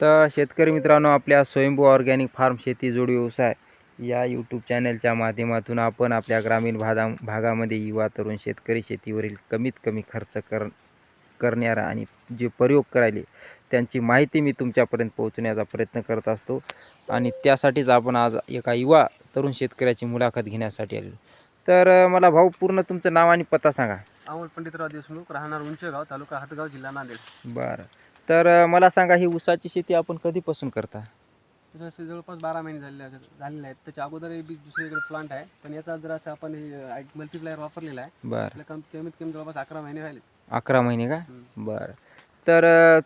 तर शेतकरी मित्रांनो आपल्या स्वयंभू ऑर्गॅनिक फार्म शेती जोडी व्यवसाय या यूट्यूब चॅनलच्या माध्यमातून आपण आपल्या ग्रामीण भागा भागामध्ये युवा तरुण शेतकरी शेतीवरील कमीत कमी खर्च कर करणारा आणि जे प्रयोग करायले त्यांची माहिती मी तुमच्यापर्यंत पोहोचण्याचा प्रयत्न करत असतो. आणि त्यासाठीच आपण आज एका युवा तरुण शेतकऱ्याची मुलाखत घेण्यासाठी आलेलो. तर मला भाऊ पूर्ण तुमचं नाव आणि पत्ता सांगा. अमोल पंडितराव देशमुख राहणार उंचगाव तालुका हातगाव जिल्हा नांदेड. बरं. तर मला सांगा ही ऊसाची शेती आपण कधीपासून करता? जसे जवळपास बारा महिने झालेले आहेत झालेले आहेत. त्याच्या अगोदर बी दुसरीकडे प्लांट आहे. पण याचा जर असं आपण मल्टीप्लायर वापरलेला आहे बरं. आपल्या कम कमीत कमी जवळपास अकरा महिने झाले अकरा महिने का? हम्म. बरं. तर अ,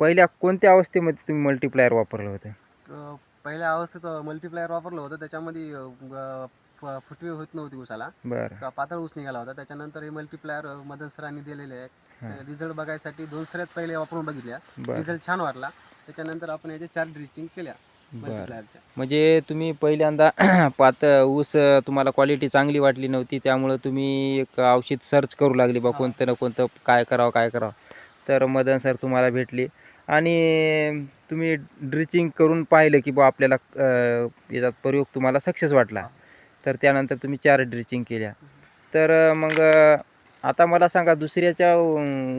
पहिल्या कोणत्या अवस्थेमध्ये तुम्ही मल्टीप्लायर वापरलं होतं? अं, पहिल्या अवस्थेत मल्टीप्लायर वापरलं होतं. त्याच्यामध्ये अं, ग- फ- फुटवे होत नव्हती उसाला बरं. पातळ ऊस निघाला होता. त्याच्यानंतर हे मल्टीप्लायर मदन सरांनी दिलेले आहे रिझल्ट बघायसाठी दोन सऱ्यात पहिले वापरून बघितल्या. बरं. रिझल्ट छान वाटला. त्याच्यानंतर आपण याचे चार ड्रिचिंग केल्या मल्टीप्लायरच्या म्हणजे तुम्ही पहिल्यांदा पात ऊस अ, तुम्हाला क्वालिटी चांगली वाटली नव्हती. त्यामुळं तुम्ही एक औषध सर्च करू लागले बा. कोणतं ना कोणतं काय करावं काय करावं. तर मदन सर तुम्हाला भेटले. आणि तुम्ही ड्रिचिंग करून पाहिलं की बा आपल्याला अ, याच्यात प्रयोग तुम्हाला सक्सेस वाटला. तर त्यानंतर तुम्ही चार ड्रिचिंग केल्या. तर मग आता मला सांगा दुसऱ्याच्या अ,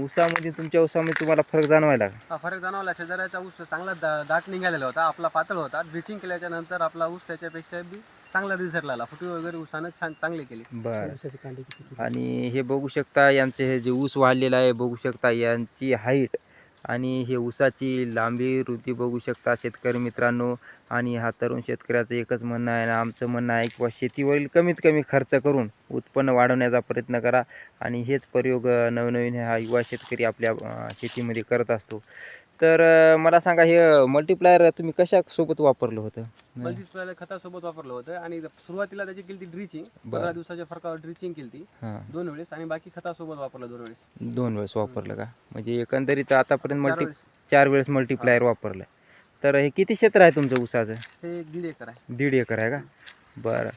ऊसामध्ये तुमच्या ऊसामध्ये तुम्हाला फरक जाणवायला का? हा फरक जाणवला शेजाऱ्याचा ऊस चांगला दा- दाट निघालेला होता आपला पातळ होता. ड्रिचिंग केल्याच्यानंतर आपला ऊस त्याच्यापेक्षा बी चांगला रिझल्ट लागला फुटवे वगैरे ऊसानं छान चांगले केले. बरं. आणि हे बघू शकता यांचे हे जे ऊस वाढलेलं आहे बघू शकता यांची हाईट आणि हे ऊसाची लांबी रुती बघू शकता शेतकरी मित्रांनो. आणि हा तरुण शेतकऱ्याचं एकच म्हणणं आहे ना आमचं म्हणणं आहे किंवा शेतीवरील कमीत कमी खर्च करून उत्पन्न वाढवण्याचा प्रयत्न करा. आणि हेच प्रयोग नवनवीन हा युवा शेतकरी आपल्या शेतीमध्ये करत असतो. तर मला सांगा हे मल्टीप्लायर तुम्ही कशा सोबत वापरलं होतं? मल्टीप्लायर खतासोबत वापरलं होतं आणि सुरुवातीला त्याची केली ड्रिचिंग बरं. पंधरा दिवसाच्या फरकावर ड्रिचिंग केली दोन वेळेस आणि बाकी खतासोबत वापरलं दोन वेळेस. दोन वेळेस वापरलं का? म्हणजे एकंदरीत आतापर्यंत मल्टी. चार वेळेस मल्टीप्लायर वापरलं. तर हे किती क्षेत्र आहे तुमचं ऊसाचं? हे दीड एकर आहे. दीड एकर आहे का? बरं.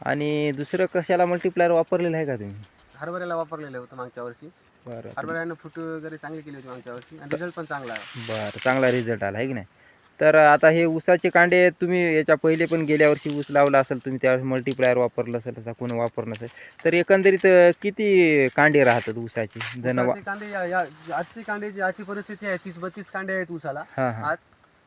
आणि दुसरं कशाला मल्टीप्लायर वापरलेलं आहे का तुम्ही? हरभऱ्याला वापरलेलं होतं मागच्या वर्षी. बरं फुटवे वगैरे चांगली केली होती मागच्या वर्षी. आणि रिझल्ट पण चांगला आहे बरं चांगला रिझल्ट आला आहे की नाही? तर आता हे ऊसाचे कांडे तुम्ही याच्या पहिले पण गेल्या वर्षी ऊस लावला असेल तुम्ही त्यावेळेस मल्टीप्लायर वापरलं असेल आता कोणी वापरलं नसेल तर एकंदरीत किती कांडे राहतात ऊसाचे? जण ऊसाचे कांदे या- या- आजची कांदे जी आजची परिस्थिती आहे तीस बत्तीस कांडे आहेत ऊसाला. हां हां. आज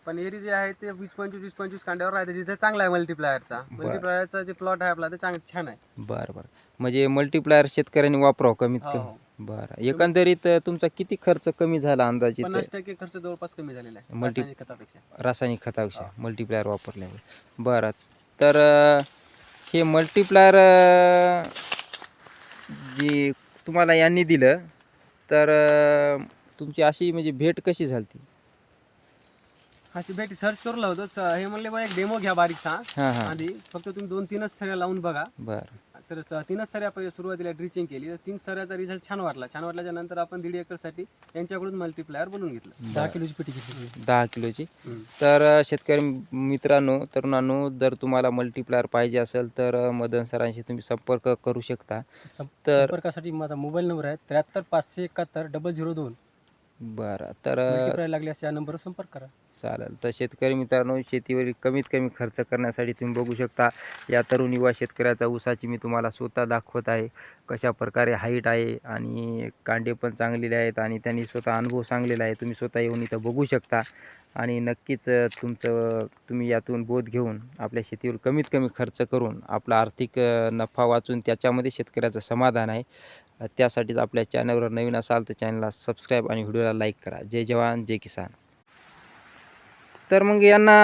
पण एरी जे आहे ते वीस पंचवीस वीस पंचवीस कांड्यावर आहे तिथे चांगला आहे मल्टीप्लायरचा मल्टीप्लायरचा जे प्लॉट आहे आपला ते चांग छान आहे. बरं बरं. म्हणजे मल्टीप्लायर शेतकऱ्यांनी वापरावं कमीत हो, कमी. हो. बरं. एकंदरीत तुमचा किती खर्च कमी झाला पन्नास टक्के खर्च जवळपास कमी झालेला आहे मल्टी- रासायनिक खतापेक्षा. रासायनिक खतापेक्षा मल्टीप्लायर वापरल्यावर बरं. तर अं, हे मल्टीप्लायर अं, जी तुम्हाला यांनी दिलं तर अं, तुमची अशी म्हणजे भेट कशी झाली अशी भेटी सर्च करू होतो स- हे म्हणले बा एक डेमो घ्या बारीकसा. हां हां. आधी. फक्त तुम्ही दोन तीनच सऱ्या लावून बघा. बरं. तर तीनच सऱ्या पहिले सुरुवातीला ड्रिचिंग केली. तर तीन सऱ्याचा रिझल्ट छान वाटला. छान वाटल्याच्या नंतर आपण दीड एकरसाठी यांच्याकडून मल्टीप्लायर बनवून घेतलं. दहा किलोची पेटी घेतली दहा किलोची. तर शेतकरी मित्रांनो तरुणांनो जर तुम्हाला मल्टीप्लायर पाहिजे असेल तर मदन सरांशी तुम्ही संपर्क करू शकता. तर संपर्कासाठी माझा मोबाईल नंबर आहे त्र्याहत्तर पाचशे एकाहत्तर डबल झिरो दोन. बरं. तर लागल्यास या नंबरवर संपर्क करा. चालेल. तर शेतकरी मित्रांनो शेतीवरील कमीत कमी खर्च करण्यासाठी तुम्ही बघू शकता या तरुण युवा शेतकऱ्याचा ऊसाची मी तुम्हाला स्वतः दाखवत आहे कशा प्रकारे हाईट आहे आणि कांडे पण चांगलेले आहेत आणि त्यांनी स्वतः अनुभव सांगलेला आहे तुम्ही स्वतः येऊन इथं बघू शकता. आणि नक्कीच तुमचं तुम्ही यातून बोध घेऊन आपल्या शेतीवर कमीत कमी खर्च करून आपला आर्थिक नफा वाचून त्याच्यामध्ये शेतकऱ्याचं समाधान आहे. त्यासाठीच आपल्या चॅनलवर नवीन असाल तर चॅनलला सबस्क्राईब आणि व्हिडिओला लाईक करा. जय जवान जय किसान. तर मग यांना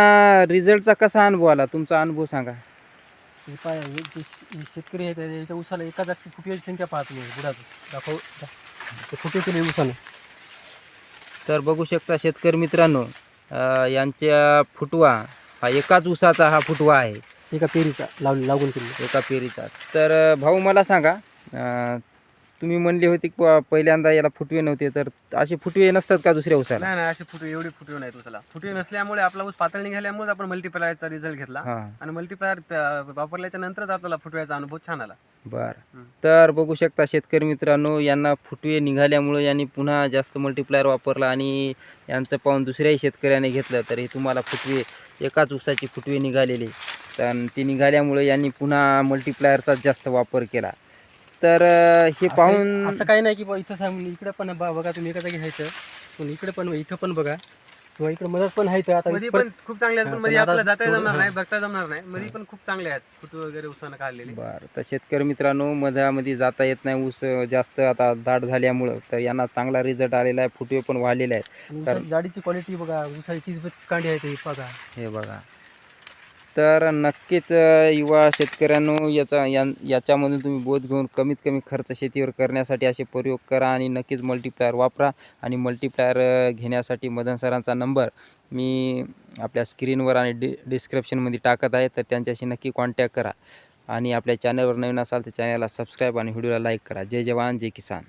रिझल्टचा कसा अनुभव आला? तुमचा अनुभव सांगा. हे पाय हे जे श- हे शेतकरी आहेत याच्या उसाला एका जागची फुटव्याची संख्या पाहत नाही बुडाचं दाखव दा- ते फुटे केले उसानं तर बघू शकता शेतकरी मित्रांनो अ, यांच्या फुटवा हा एकाच ऊसाचा हा फुटवा आहे. एका पेरीचा लाव लागून केली एका पेरीचा. तर अ, भाऊ मला सांगा अ, तुम्ही म्हणले होते की बुवा पहिल्यांदा याला फुटवे नव्हते तर असे फुटवे नसतात का दुसऱ्या उसाला नाही नाही असे फुटवे एवढे फुटवे नाहीत उसाला फुटवे नसल्यामुळे आपला ऊस पातळ निघाल्यामुळे आपण मल्टीप्लायरचा रिझल्ट घेतला. हां. आणि मल्टीप्लायर वापरल्याच्या नंतरच आपल्याला फुटव्याचा अनुभव छान आला. बर. हं. तर बघू शकता शेतकरी मित्रांनो यांना फुटवे निघाल्यामुळं यांनी पुन्हा जास्त मल्टीप्लायर वापरला आणि यांचं पाहून दुसऱ्याही शेतकऱ्याने घेतलं तर हे तुम्हाला फुटवे एकाच ऊसाची फुटवे निघालेले. तर ती निघाल्यामुळे यांनी पुन्हा मल्टीप्लायरचाच जास्त वापर केला. तर अं, हे पाहून असं काही नाही की बा इथं सांगून इकडे पण बा- बघा तुम्ही एका जागी घ्यायचं. पण इकडे पण इथं पण बघा. किंवा इकडे मदत पण आहे आता मध्ये पण खूप चांगले आहेत हा, पण मध्ये आपल्याला जाता जमणार हा. नाही बघता जमणार नाही. मध्ये पण खूप चांगले आहेत फुटवे वगैरे उसानं काढलेले. बरं तर शेतकरी मित्रांनो मधामध्ये जाता येत नाही ऊस जास्त आता दाट झाल्यामुळं तर यांना चांगला रिझल्ट आलेला आहे फुटवे पण वाढलेले आहेत. आणि जाडीची क्वालिटी बघा उसाची चीज कांडी आहे ही बघा. हे बघा. तर नक्कीच युवा शेतकऱ्यांनो याचा या याच्यामधून तुम्ही बोध घेऊन कमीत कमी खर्च शेतीवर करण्यासाठी असे प्रयोग करा आणि नक्कीच मल्टीप्लायर वापरा आणि मल्टीप्लायर घेण्यासाठी मदन सरांचा नंबर मी आपल्या स्क्रीनवर आणि डि डिस्क्रिप्शनमध्ये टाकत आहे. तर त्यांच्याशी नक्की कॉन्टॅक्ट करा आणि आपल्या चॅनलवर नवीन असाल तर चॅनलला सबस्क्राईब आणि व्हिडिओला लाईक करा. जय जवान जय किसान.